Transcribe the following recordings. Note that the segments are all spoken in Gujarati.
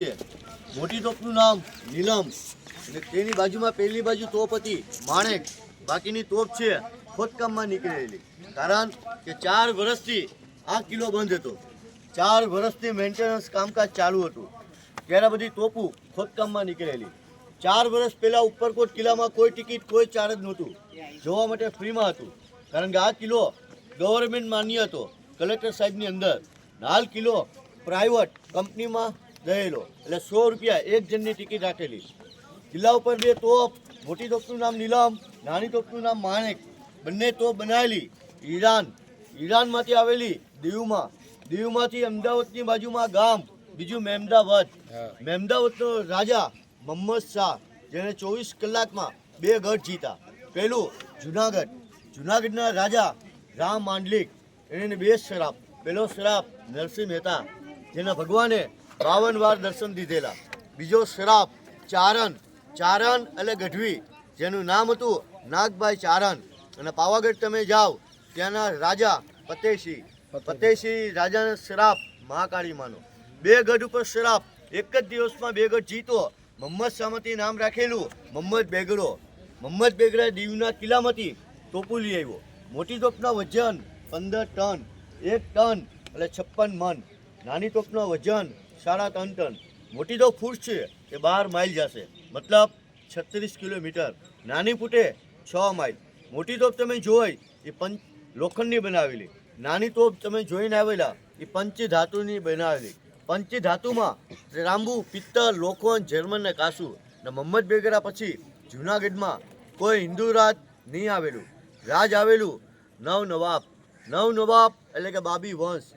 મોટી તોપનું નામ નીલમ. અને તેની બાજુમાં પહેલી બાજુ તોપ હતી માણેક. બાકીની તોપ છે ખોદકામમાં નીકળેલી. કારણ કે ચાર વર્ષથી આ કિલ્લો બંધ હતો. ચાર વર્ષથી મેન્ટેનન્સ કામકાજ ચાલુ હતું. ત્યારે બધી તોપું ખોદકામમાં નીકળેલી. ચાર વર્ષ પહેલાં ઉપરકોટ કિલ્લામાં કોઈ ટિકિટ, કોઈ ચાર્જ નહોતું. જોવા માટે ફ્રીમાં હતું. કારણ કે આ કિલ્લો ગવર્મેન્ટ માન્ય હતો. કલેક્ટર સાહેબની અંદર. હાલ કિલ્લો પ્રાઇવેટ કંપનીમાં ગયેલો. એટલે સો રૂપિયા એક જણની ટિકિટ રાખેલી. કિલ્લા ઉપર બે તોપ મોટી તોપનું નામ નીલમ નાની તોપનું નામ માણેક. બંને તોપ બનાવેલી ઈરાન. ઈરાનમાંથી આવેલી દીવમાં. દીવમાંથી અમદાવાદની બાજુમાં ગામ બીજું મહેમદાવાદ મહેમદાવાદનો રાજા મોહમ્મદ શાહ જેણે ચોવીસ કલાકમાં બે ગઢ જીતા. પહેલું જુનાગઢ. જુનાગઢના રાજા રામ માંડલિક. એને બે શરાબ પહેલો શરાબ નરસિંહ મહેતા. જેના ભગવાને બાવન વાર દર્શન દીધેલા. બીજો શ્રાપ ચારણ. ચારણ એટલે ગઢવી જેનું નામ હતું નાગભાઈ ચારણ. અને પાવાગઢ તમે જાઓ ત્યાંના રાજા ફતેહસિંહ ફતેહસિંહ રાજાનો શરાબ મહાકાળી માનો. બે ગઢ ઉપર શરાબ એક જ દિવસમાં બે ગઢ જીતો. મોહમ્મદ શાહમાંથી નામ રાખેલું મોહમ્મદ બેગડો. મોહમ્મદ બેગડા દીવના કિલ્લામાંથી તોપુલી આવ્યો. મોટી તોપના વજન પંદર ટન એક ટન એટલે છપ્પન મન નાની તોપનું વજન સાડા ત્રણ ટન મોટી તોપ ફૂટ છે એ બાર માઇલ જશે. મતલબ છત્રીસ કિલોમીટર. નાની ફૂટે છ માઇલ. મોટી તોપ તમે જોઈ એ પંચ લોખંડની બનાવેલી. નાની તોપ તમે જોઈને આવેલા એ પંચ ધાતુની બનાવેલી. પંચ ધાતુમાં રાંબુ પિત્તળ લોખંડ, જર્મન ને કાસુ ને મોહમ્મદ બેગડા પછી જુનાગઢમાં કોઈ હિન્દુ રાજ નહીં આવેલું. રાજ આવેલું નવ નવાબ નવ નવાબ એટલે કે બાબી વંશ.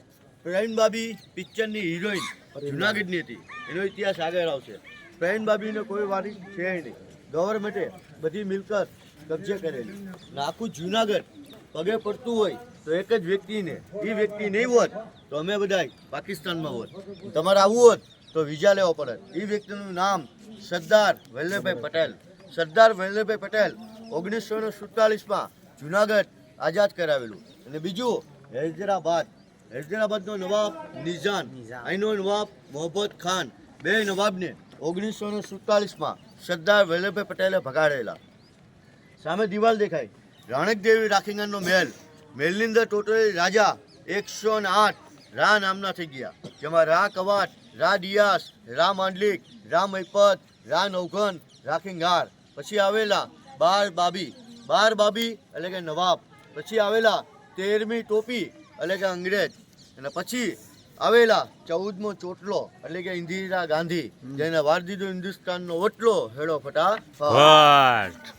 પ્રેમ બાબી પિક્ચરની હિરોઈન, જુનાગઢની હતી. એનો ઇતિહાસ આગળ આવશે. પ્રવીણ બાબીને કોઈ વારી છે નહીં. ગવર્મેન્ટે બધી મિલકત કબજે કરેલી. આખું જુનાગઢ પગે પડતું હોય તો એક જ વ્યક્તિને, એ વ્યક્તિ નહીં હોત તો અમે બધા પાકિસ્તાનમાં હોત. તમારે આવવું હોત તો વિઝા લેવો પડે એ વ્યક્તિનું નામ સરદાર વલ્લભભાઈ પટેલ. સરદાર વલ્લભભાઈ પટેલ ઓગણીસો સુડતાલીસમાં જુનાગઢ આઝાદ કરાવેલું. અને બીજું, હૈદરાબાદ. હૈદરાબાદનો નવાબ નિઝાન અહીંનો નવાબ મોહમ્મદ ખાન. બે નવાબને ઓગણીસો ને સુડતાલીસમાં સરદાર વલ્લભભાઈ પટેલે ભગાડેલા. સામે દિવાલ દેખાય રાણકદેવી દેવી રાખીંગણનો મહેલ. મહેલની અંદર ટોટલી રાજા એકસો ને આઠ રા નામના થઈ ગયા. જેમાં રા કવાટ રા ડિયાસ રા માંડલિક રા મૈપત રા નવઘન રાખીંગાર. પછી આવેલા બાર બાબી. બાર બાબી એટલે કે નવાબ. પછી આવેલા તેરમી ટોપી એટલે કે અંગ્રેજ. અને પછી આવેલા ચૌદમો ચોટલો એટલે કે ઇન્દિરા ગાંધી જેને વાર દીધો હિન્દુસ્તાનનો ઓટલો હેડો ફટા. વાહ